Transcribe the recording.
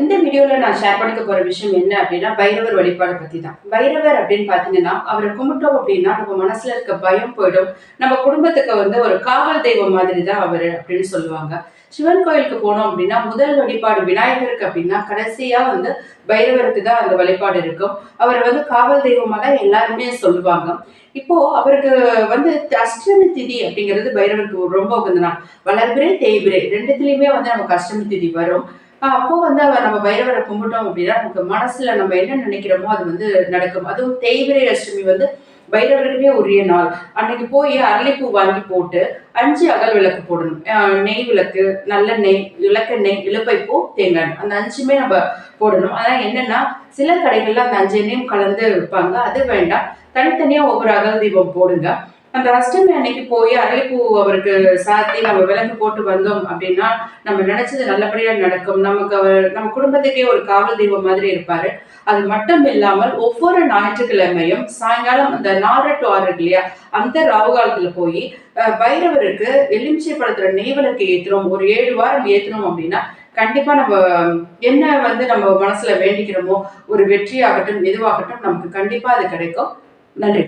இந்த வீடியோவில் நான் ஷேர் பண்ணிக்க போகிற விஷயம் என்ன அப்படின்னா பைரவர் வழிபாடு பற்றி தான் பைரவர் அப்படின்னு பார்த்தீங்கன்னா அவரை கும்பிட்டோம் அப்படின்னா நம்ம மனசில் இருக்க பயம் போயிடும். நம்ம குடும்பத்துக்கு வந்து ஒரு காவல் தெய்வம் மாதிரி தான் அவர் அப்படின்னு சொல்லுவாங்க. சிவன் கோயிலுக்கு போனோம் அப்படின்னா முதல் வழிபாடு விநாயகருக்கு அப்படின்னா கடைசியாக வந்து பைரவருக்கு தான் அந்த வழிபாடு இருக்கும். அவர் வந்து காவல் தெய்வமாக தான் எல்லாருமே சொல்லுவாங்க. இப்போ அவருக்கு வந்து அஷ்டமி திதி அப்படிங்கிறது பைரவருக்கு ரொம்ப உகந்த நாள். வளர்பிரே தேய்பிரே ரெண்டுத்துலயுமே வந்து நமக்கு அஷ்டமி திதி வரும். அப்போ வந்து அவர் நம்ம பைரவரை கும்பிட்டோம் அப்படின்னா நமக்கு மனசுல நம்ம என்ன நினைக்கிறோமோ அது வந்து நடக்கும். அதுவும் தேய்பிரை அஷ்டமி வந்து பைரவருக்குமே உரிய நாள். அன்னைக்கு போய் அரளிப்பூ வாங்கி போட்டு அஞ்சு அகல் விளக்கு போடணும். நெய் விளக்கு நல்ல நெய் விளக்கெண்ணெய் இழுப்பைப்பூ தேங்காய் அந்த அஞ்சுமே நம்ம போடணும். அதான் என்னன்னா சில கடைகள்ல அந்த அஞ்சு எண்ணெயும் கலந்து விற்பாங்க. அது வேண்டாம். தனித்தனியா ஒவ்வொரு அகல் தீபம் போடுங்க. அந்த அஷ்டமி அன்னைக்கு போய் அரளிப்பூ அவருக்கு சாத்தி நம்ம விளக்கு போட்டு வந்தோம் அப்படின்னா நம்ம நினைச்சது நல்லபடியா நடக்கும். நமக்கு அவர் நம்ம குடும்பத்துக்கே ஒரு காவல் தெய்வம் மாதிரி இருப்பாரு. அது மட்டும் இல்லாமல் ஒவ்வொரு ஞாயிற்றுக்கிழமையும் சாயங்காலம் அந்த நாலு டு ஆறு இருக்கு இல்லையா அந்த ராவு காலத்துல போய் பைரவருக்கு எலுமிச்சை பழத்துல நெய்வலுக்கு ஏத்துறோம். ஒரு ஏழு வாரம் ஏத்துறோம் அப்படின்னா கண்டிப்பா நம்ம என்ன வந்து நம்ம மனசுல வேண்டிக்கிறோமோ ஒரு வெற்றியாகட்டும் எதுவாகட்டும் நமக்கு கண்டிப்பா அது கிடைக்கும். நன்றி.